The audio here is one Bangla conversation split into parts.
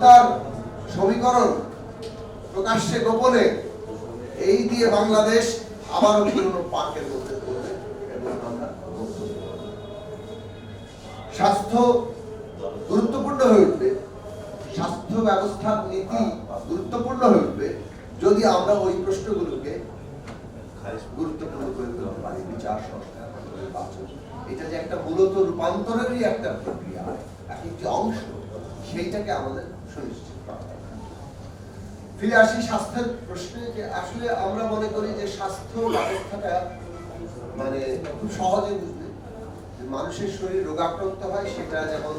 তার সমীকরণ প্রকাশ্যে গোপনে এই দিয়ে বাংলাদেশ আবারও পুরনো পার্কের মধ্যে স্বাস্থ্য গুরুত্বপূর্ণ হয়ে উঠবে। স্বাস্থ্য ব্যবস্থার নীতি গুরুত্বপূর্ণ হয়ে উঠবে। যদি আমরা ওই প্রশ্নগুলোকে গুরুত্বপূর্ণ করে তুলতে পারি, বিচার, সংস্কার এটা যে একটা মূলত রূপান্তরেরই একটা প্রক্রিয়া, এক একটি অংশ, সেইটাকে আমাদের সুনিশ্চিত ফিরে আসি স্বাস্থ্যের প্রশ্নে যে আসলে আমরা মনে করি যে স্বাস্থ্য ব্যবস্থাটা মানে খুব সহজে বুঝবে মানুষের শরীর রোগাক্রান্ত হয়, সেটা যেমন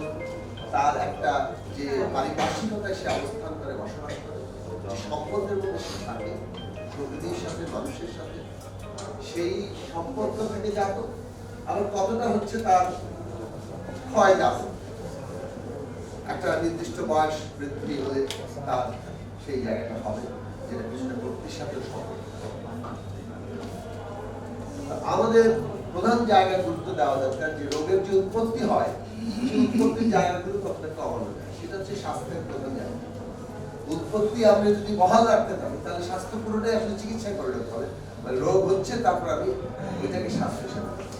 তার একটা যে পারিপার্শ্বিকতায় সে অবস্থান করে, বসবাস করে, যে সম্পর্কের মধ্যে থাকে, প্রকৃতির সাথে, মানুষের সাথে, সেই সম্পর্ক থেকে যাত আবার কতটা হচ্ছে তার ক্ষয় যাত একটা নির্দিষ্ট বয়স বৃদ্ধি হলে তার সেই জায়গাটা হবে, যেটা কিছুটা প্রকৃতির সাথে আমাদের প্রধান জায়গা গুরুত্ব দেওয়া দরকার যে রোগের যে উৎপত্তি হয়, সেই উৎপত্তির জায়গাগুলো কমানো যায়, সেটা হচ্ছে স্বাস্থ্যের প্রধান জায়গা। উৎপত্তি আমরা যদি বহাল রাখতে পারি, তাহলে স্বাস্থ্য পুরোটাই আসলে চিকিৎসা করে রোগ হচ্ছে, তারপর আমি ওইটাকে স্বাস্থ্য সেবা করব।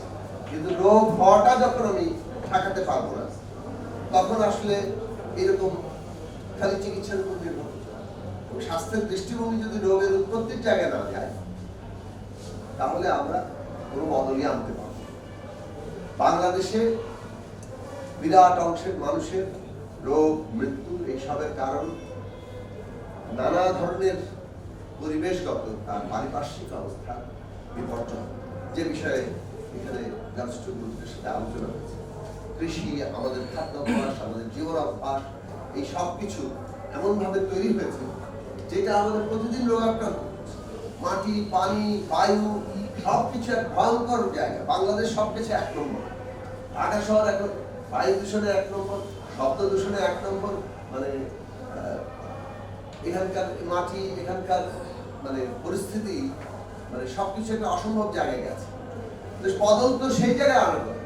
কিন্তু রোগ হওয়াটা যখন আমি ঠেকাতে পারব না তখন আসলে এরকম খালি চিকিৎসার উপর নির্ভর। স্বাস্থ্যের দৃষ্টিভঙ্গি যদি রোগের উৎপত্তির জায়গায় না যায়, তাহলে আমরা কোনো বদলই আনতে পারব। বাংলাদেশে বিরাট অংশের মানুষের রোগ, মৃত্যু এইসবের কারণ নানা ধরনের পরিবেশগত তার পারিপার্শ্বিক অবস্থা বিপর্যয়, যে বিষয়ে এখানে যথেষ্ট গুরুত্বের সাথে আলোচনা হয়েছে কৃষি, আমাদের খাদ্যাভ্যাস, আমাদের জীবন অভ্যাস এই সব কিছু এমনভাবে তৈরি হয়েছে যেটা আমাদের প্রতিদিন রোগাক্রান্ত করছে। মাটি, পানি, বায়ু সব কিছু এক ভয়ঙ্কর জায়গা। বাংলাদেশ সব কিছু এক নম্বর। ঢাকা শহর এখন বায়ু দূষণে এক নম্বর, শব্দ দূষণে এক নম্বর মানে এখানকার মাটি, এখানকার মানে পরিস্থিতি মানে সবকিছু একটা অসম্ভব জায়গায় গেছে। বদল তো সেই জায়গায় আনা হচ্ছে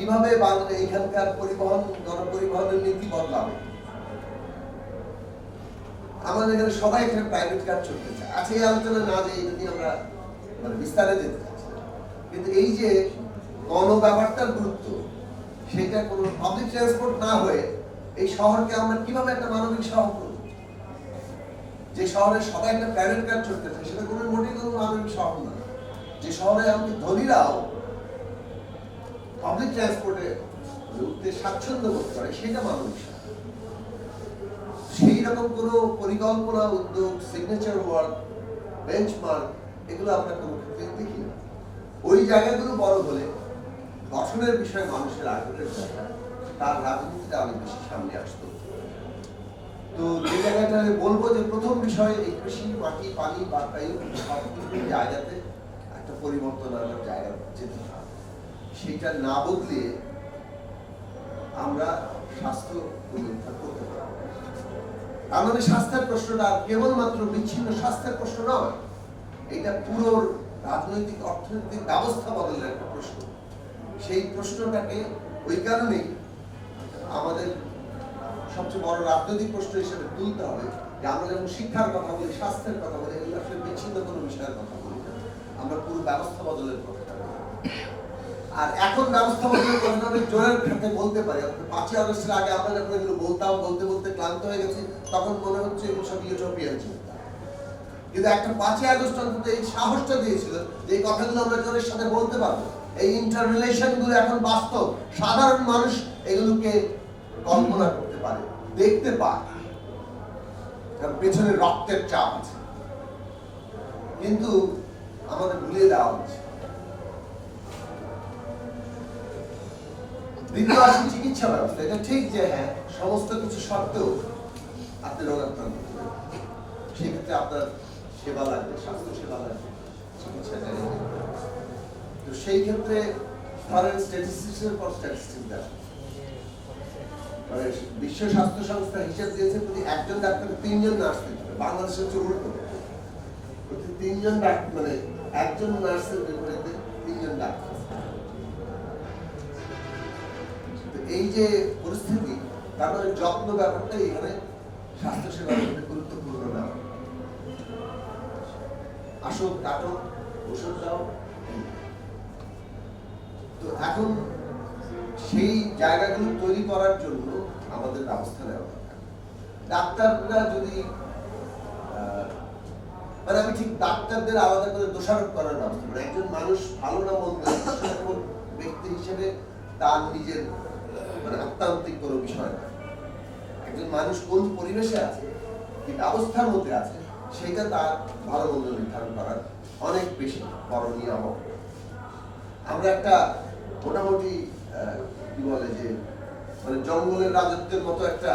কীভাবে বাংলা এখানকার পরিবহন গণপরিবহনের নীতি বদলাবে? আমাদের এখানে সবাই এখানে প্রাইভেট কার চলতে চায়। আজকে এই আলোচনা না যে নিয়ে আমরা মানে বিস্তারে যেতে চাচ্ছি। কিন্তু এই যে গণ ব্যাপারটার গুরুত্ব, সেটা কোনো পাবলিক ট্রান্সপোর্ট না হয়ে এই শহরকে আমরা কীভাবে একটা মানবিক শহর করব? যে শহরে সবাই একটা প্রাইভেট কার চলতেছে সেটা কোনো মোটেই কোনো মানবিক শহর না যে শহরে এমনকি ধনীরাও পাবলিক ট্রান্সপোর্টে উঠতে স্বাচ্ছন্দ্য বোধ করে, সেটা শহর সেই রকম কোনো পরিকল্পনা, উদ্যোগ সিগনেচার ওয়ার্ক বেঞ্চমার্ক এগুলো আমরা কোনো ক্ষেত্রে দেখি না। ওই জায়গাগুলো বড় হলে গঠনের বিষয়ে মানুষের আগ্রহের তার রাজনীতিটা অনেক বেশি সামনে আসতো। তো যে জায়গাটা আমি বলব যে প্রথম বিষয়, এই কৃষি, মাটি, পানি বাতায়ু সব জায়গাতে একটা পরিবর্তন আনার জায়গা যেতে সেটা না বদলিয়ে আমরা স্বাস্থ্য পুনরুদ্ধার করতে পারব। মানে স্বাস্থ্যের প্রশ্নটা কেবলমাত্র বিচ্ছিন্ন স্বাস্থ্যের প্রশ্ন নয়, এটা পুরো রাজনৈতিক, অর্থনৈতিক ব্যবস্থা বদলের একটা প্রশ্ন। সেই প্রশ্নটাকে ওই কারণেই আমাদের সবচেয়ে বড় রাজনৈতিক প্রশ্ন হিসেবে তুলতে হবে যে আমরা যেমন শিক্ষার কথা বলি, স্বাস্থ্যের কথা বলি, এগুলো আসলে বিচ্ছিন্ন কোনো বিষয়ের কথা বলি আমরা পুরো ব্যবস্থা বদলের কথা আর এখন ব্যবস্থা বদলের জোরের খাতে বলতে পারি পাঁচই আগস্টের আগে আমরা যখন এগুলো বলতাম, বলতে বলতে ক্লান্ত হয়ে গেছি, তখন মনে হচ্ছে এগুলো সব ইউটোপিয়ান চিন্তা কিন্তু একটা পাঁচই আগস্ট অন্তত এই সাহসটা দিয়েছিল যে এই কথাগুলো আমরা জোরের সাথে বলতে পারব। এই ইন্টার রিলেশনগুলো এখন বাস্তব। সাধারণ মানুষ এগুলোকে কল্পনা করতে পারে, দেখতে পায়। পেছনে রক্তের চাপ আছে। কিন্তু আমাদের ভুলিয়ে দেওয়া হচ্ছে চিকিৎসা ব্যবস্থা, এটা ঠিক যে হ্যাঁ সমস্ত কিছু সত্ত্বেও আপনি। সেক্ষেত্রে আপনার সেবা লাগবে, স্বাস্থ্য সেবা লাগবে, চিকিৎসা তো সেই ক্ষেত্রে স্ট্যাটিস্টিক্সের পর বিশ্ব স্বাস্থ্য সংস্থা হিসাব দিয়েছে, প্রতি একজন ডাক্তারকে তিনজন নার্স বাংলাদেশের উল্টো প্রতি তিনজন ডাক্তার মানে একজন নার্সের এই যে পরিস্থিতি, তার মানে যত্ন ব্যাপারটাই এখানে স্বাস্থ্যসেবার মধ্যে গুরুত্বপূর্ণ না আসুক কাটক ওষুধ দাও তো এখন সেই জায়গাগুলো তৈরি করার জন্য আমাদের ব্যবস্থা নেওয়া ডাক্তাররা যদি মানে আমি ঠিক ডাক্তারদের আলাদা করে দোষারোপ করার ব্যবস্থা একজন মানুষ ভালো না মন্দ ব্যক্তি হিসেবে তার নিজের মানে আত্মান্তিক কোনো বিষয় না একজন মানুষ কোন পরিবেশে আছে, কি ব্যবস্থার মধ্যে আছে, সেটা তার ভালো মন্দ নির্ধারণ করার অনেক বেশি বড় নিয়ামক আমরা একটা মোটামুটি কি বলে যে মানে জঙ্গলের রাজত্বের মতো একটা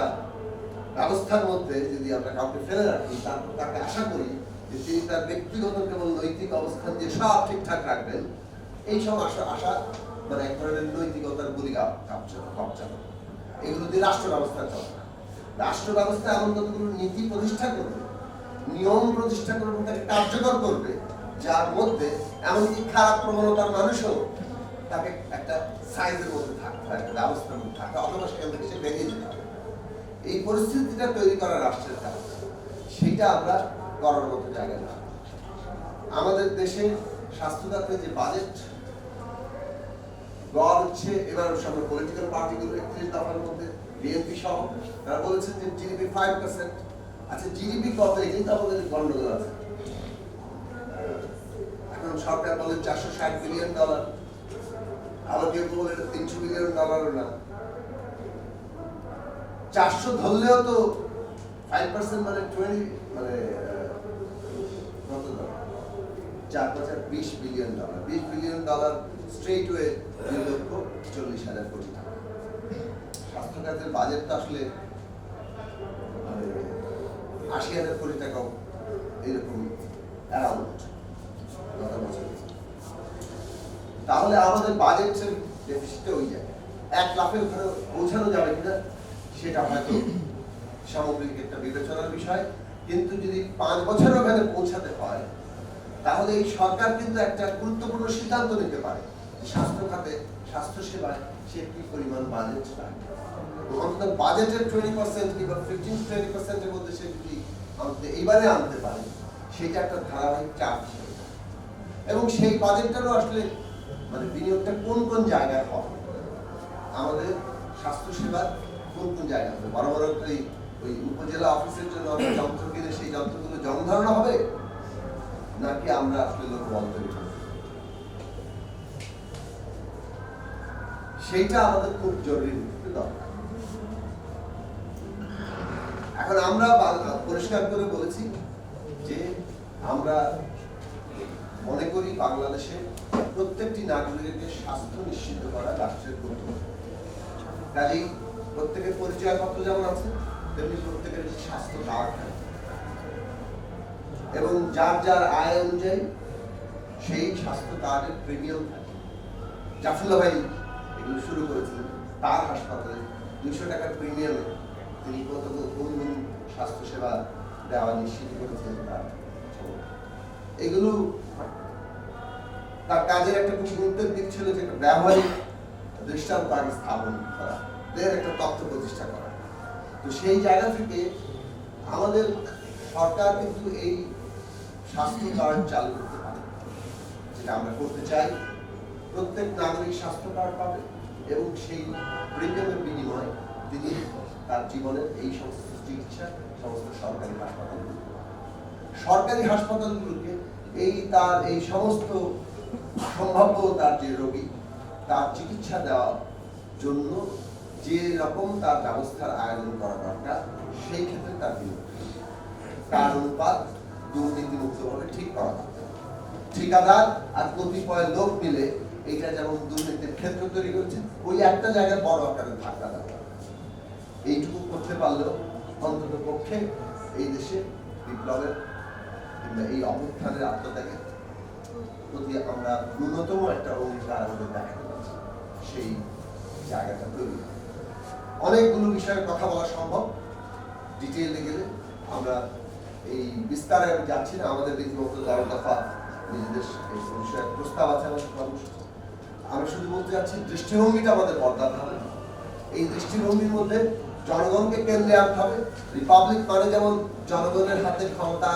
ব্যবস্থার মধ্যে যদি আমরা কাউকে ফেলে রাখি তাকে আশা করি যে তিনি তার ব্যক্তিগত কেবল নৈতিক অবস্থান দিয়ে সব ঠিকঠাক রাখবেন এই সব আশা আশা মানে এক ধরনের নৈতিকতার গুলি কপচানো এগুলো দিয়ে রাষ্ট্র ব্যবস্থা চলে। রাষ্ট্র ব্যবস্থা এমন কতগুলো নীতি প্রতিষ্ঠা করবে, নিয়ম প্রতিষ্ঠা করবে তাকে কার্যকর করবে, যার মধ্যে এমনকি খারাপ প্রবণতার মানুষও তাকে একটা সাইজের মধ্যে থাকতে একটা ব্যবস্থার মধ্যে থাকতে অথবা সেখান থেকে সে বেরিয়ে যেতে হবে এই পরিস্থিতিটা তৈরি করা রাষ্ট্রের কাজ। সেইটা আমরা করার মতো জায়গা না। আমাদের দেশে স্বাস্থ্য খাতে যে বাজেট গড় হচ্ছে, এবার সামনে পলিটিক্যাল পার্টিগুলো একত্রিশ দফার মধ্যে বিএনপি সহ। তারা বলেছেন যে জিডিপি ফাইভ পার্সেন্ট আচ্ছা জিডিপি কত? এটাই তো আমাদের গন্ডগোল আছে। এখন সরকার বলে চারশো ষাট বিলিয়ন ডলার আবার কেউ বলে তিনশো বিলিয়ন ডলারও না। চারশো ধরলেও তো ফাইভ পার্সেন্ট মানে টোয়েন্টি মানে কত ডলার চার পাঁচ বিশ বিলিয়ন ডলার বিশ বিলিয়ন ডলার স্ট্রেট ওয়ে দুই লক্ষ চল্লিশ হাজার কোটি টাকা। স্বাস্থ্য খাতের বাজেট তো আসলে মানে আশি হাজার কোটি টাকা এরকম গত বছর। তাহলে আমাদের বাজেটের ডেফিসিটটা ওই জায়গায়। এক লাখের ওখানে পৌঁছানো যাবে কিনা, সেটা হয়তো সামগ্রিক একটা বিবেচনার বিষয়। কিন্তু যদি পাঁচ বছর ওখানে পৌঁছাতে হয়, তাহলে এই সরকার কিন্তু একটা গুরুত্বপূর্ণ সিদ্ধান্ত নিতে পারে। স্বাস্থ্য খাতে স্বাস্থ্য সেবায় সে কি পরিমাণ বাজেট রাখবে অন্তত বাজেটের টোয়েন্টি পার্সেন্ট কিংবা ফিফটিন টোয়েন্টি পার্সেন্টের মধ্যে সে যদি আমাদের এইবারে আনতে পারে সেটা একটা ধারাবাহিক চাপ হিসেবে এবং সেই বাজেটটারও আসলে মানে বিনিয়োগটা কোন কোন জায়গায় হবে? আমাদের স্বাস্থ্য সেবার কোন কোন জায়গা হবে? বড় বড় ওই ওই উপজেলা অফিসের জন্য যন্ত্র কিনে সেই যন্ত্রগুলো জং ধারণা হবে? নাকি আমরা আসলে লোক বল তৈরি করব? সেইটা আমাদের খুব জরুরি দরকার এখন আমরা পরিষ্কার করে বলেছি যে আমরা মনে করি বাংলাদেশে প্রত্যেকটি নাগরিকের স্বাস্থ্য নিশ্চিত করা রাষ্ট্রের কর্তব্য কাজেই প্রত্যেকের পরিচয়পত্র যেমন আছে, তেমনি প্রত্যেকের স্বাস্থ্য কার্ড এবং যার যার আয় অনুযায়ী সেই স্বাস্থ্য কার্ডের প্রিমিয়াম থাকে। জাফরুল্লাহ ভাই শুরু করেছিলেন তার হাসপাতালে। দুইশো টাকার প্রিমিয়ামে তিনি কত কোন স্বাস্থ্যসেবা দেওয়া নিশ্চিত করেছিলেন তার এগুলো তার কাজের একটা খুব গুরুত্বের দিক ছিল যে একটা ব্যবহারিক দৃষ্টান্ত আগে স্থাপন করা, এর একটা তথ্য প্রতিষ্ঠা করা। তো সেই জায়গা থেকে আমাদের সরকার কিন্তু এই স্বাস্থ্য কার্ড চালু করতে পারে। যেটা আমরা করতে চাই, প্রত্যেক নাগরিক স্বাস্থ্য কার্ড পাবে। এবং সেই প্রিমিয়ামের বিনিময়ে তিনি তার জীবনের এই সমস্ত চিকিৎসা, সমস্ত সরকারি হাসপাতালগুলো সরকারি হাসপাতালগুলোকে এই তার এই সমস্ত সম্ভাব্য তার যে রোগী, তার চিকিৎসা দেওয়ার জন্য যে রকম তার ব্যবস্থার আয়োজন করা দরকার, সেই ক্ষেত্রে তার বিনিয়োগ তার অনুপাত দুর্নীতিমুক্তভাবে ঠিক করা দরকার। ঠিকাদার আর কতিপয় লোক মিলে এইটা যেমন দুর্নীতির ক্ষেত্র তৈরি করছে ওই একটা জায়গায় বড় আকারে ধাক্কা দেওয়া। এইটুকু করতে পারলেও অন্তত পক্ষে এই দেশে বিপ্লবের কিংবা এই অবস্থানের আত্মত্যাগের প্রতি আমরা ন্যূনতম একটা অঙ্গীকার আমাদের দেখাতে পারছি, সেই জায়গাটা তৈরি। অনেকগুলো বিষয়ে কথা বলা সম্ভব। ডিটেইলে গেলে আমরা এই বিস্তারে যাচ্ছি না। আমাদের রীতিমতো দল দফা নিজেদের বিষয়ে প্রস্তাব আছে আমাদের কর্মসূচি আমি শুধু বলতে চাচ্ছি, দৃষ্টিভঙ্গিটা আমাদের বদলাতে হবে। এই দৃষ্টিভঙ্গির মধ্যে জনগণকে কেন্দ্রে আনতে হবে। রিপাবলিক মানে যেমন জনগণের হাতে ক্ষমতা